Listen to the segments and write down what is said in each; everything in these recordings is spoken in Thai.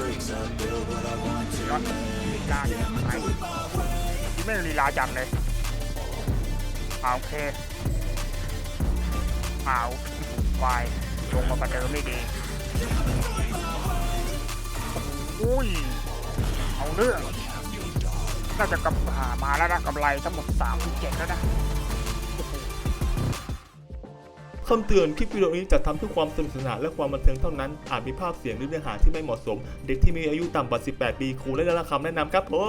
รถลีลาอยู่ไหนไม่ลีลาจังเลยอ่าโอเคอ้าววายลงมาประเดิมไม่ดีอุ้ยเอาเรื่อง น่าจะกำมาแล้วนะกำไรทั้งหมด3ามเจ็ดแล้วนะ คำเตือนคลิปวิดีโอนี้จะทำเพื่อความสนุกสนานและความบันเทิงเท่านั้น อาจมีภาพเสียงหรือเนื้อหาที่ไม่เหมาะสม เด็กที่มีอายุต่ำกว่า 18 ปีครูและได้รับคำแนะนำครับโอ้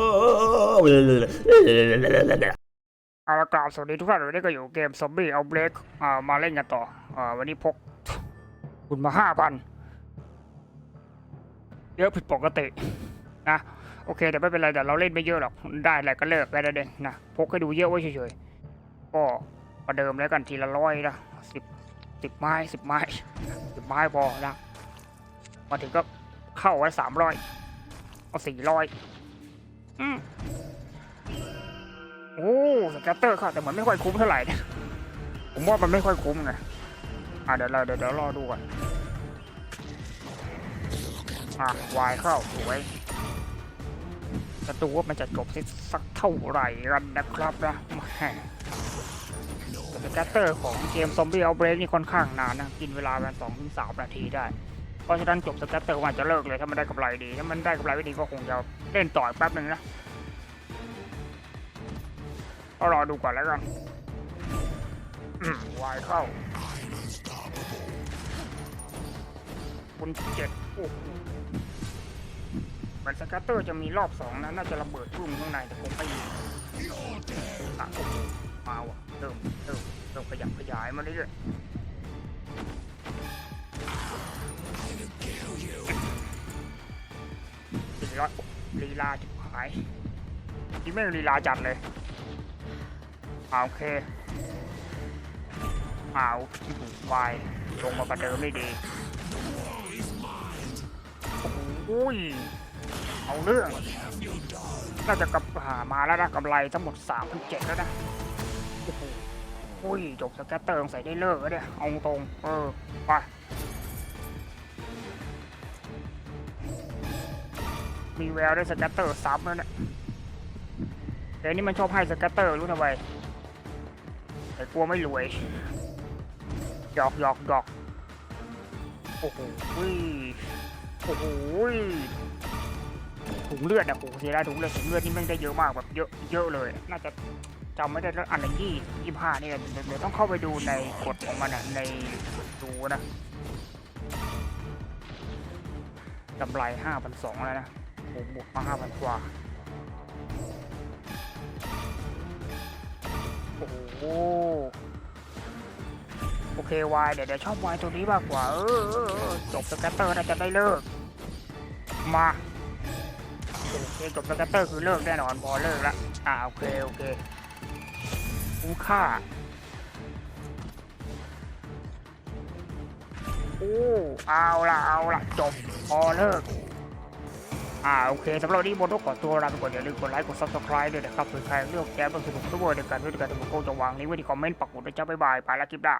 เอาละกราบสวัสดีทุกท่านวันนี้ก็อยู่เกมซอมบี้เอาเบรกอ่ามาเล่นกันต่ออ่าวันนี้พกคุณมาห้าพันเยอะผิดปกตินะโอเคแต่ไม่เป็นไรแต่เราเล่นไม่เยอะหรอกได้อะไรก็เลิกได้แล้วเด้นะพกให้ดูเยอะไว้เฉยๆก็ประเดิมแล้วกันทีละร้อยนะสิบ สิบไม้สิบไม้สิบไม้พอนะมาถึงก็เข้าไว้สามร้อยเอาสี่ร้อยอืมโอ้สแกตเตอร์ค่ะแต่เหมันไม่ค่อยคุ้มเท่าไหร่เนี่ยผมว่ามันไม่ค่อยคุ้มไงอะเดี๋ยวเราเดี๋ยวเดี๋ยวรอดูก่อนอะวายเข้าสวยจะดูว่ามันจะจบที่สักเท่าไหร่กันนะครับนะแหม สแกตเตอร์ของเกมซอมบี้เอาเบรกนี่ค่อนข้างนานนะ กินเวลาประมาณสองถึงสามนาทีได้ เพราะฉะนั้นจบสแกตเตอร์ว่าจะเลิกเลย ถ้ามันได้กำไรดี ถ้ามันได้กำไรไม่ดีก็คงจะเล่นต่อแป๊บหนึ่งนะก็รอดูก่อนแล้วกันวายเข้าคุณเจ็ดโอ้โหมือนสกัตเตอร์จะมีรอบสองนะน่าจะระเบิดทุ่มข้างในแต่คงไม่ยิงอะโอ้โหมาว่ะเริ่มายมาเรื่อยๆสี่ร้อยลีลาจิบหายที่ไม่ลีลาจัดเลยอ่าโอเคอ้าววายลงมาประเดิมได้ดีโอ้ยเอาเรื่อง น่าจะกำหามาแล้วนะกำไรทั้งหมด3ามพันเจ็ดแล้วนะโอ้โห อ้ยจบสแกตเตอร์สงใส่ได้เลิกแล้วเนี่ยเอาตรงเออไปมีแววได้สแกตเตอร์ซ้ำแล้วเนี่ยแต่นนี่มันชอบให้สแกตเตอร์รู้ทำไมแต่กลัวไม่รวยหยอกหยอกหยอกโอ้โหโอ้โหถุงเลือดอะโอ้โหเสียดายถุงเลือดถุงเลือดนี่ม่งได้เยอะมากแบบเยอะเยอะเลย น่าจะ จำไม่ได้แล้วอันละยี่ยี่ห้านี่เดี๋ยวเดี๋ยวต้องเข้าไปดูในกฎของมันอะในดูนะกำไรห้าพันสองแล้วนะผมบวกมาห้าพันกว่าโอ้โหโอเควายเดี๋ยวเดี๋ยวชอบวายตัวนี้มากกว่า เออเออเออจบสแกตเตอร์น่าจะได้เลิก มาโอเคจบสแกตเตอร์คือเลิกแน่นอนพอเลิกละอ่าโอเคโอเค คุ้มค่า โอ้ เอาละเอาละจบ พอเลิก อ่า โอเคสำหรับวันนี้โมโนขอตัวลาไปก่อนอย่าลืมกดไลค์ กดซับสไคร b e ด้วยนะครับเผื่อใครเลือกแก้บางสนุกทุกวันในการด้วยกันทุกคนจะวางลิงก์ไว้ที่คอมเมนต์ปักหมุดด้วยจ้าบ๊ายบายไปละคลิปหน้า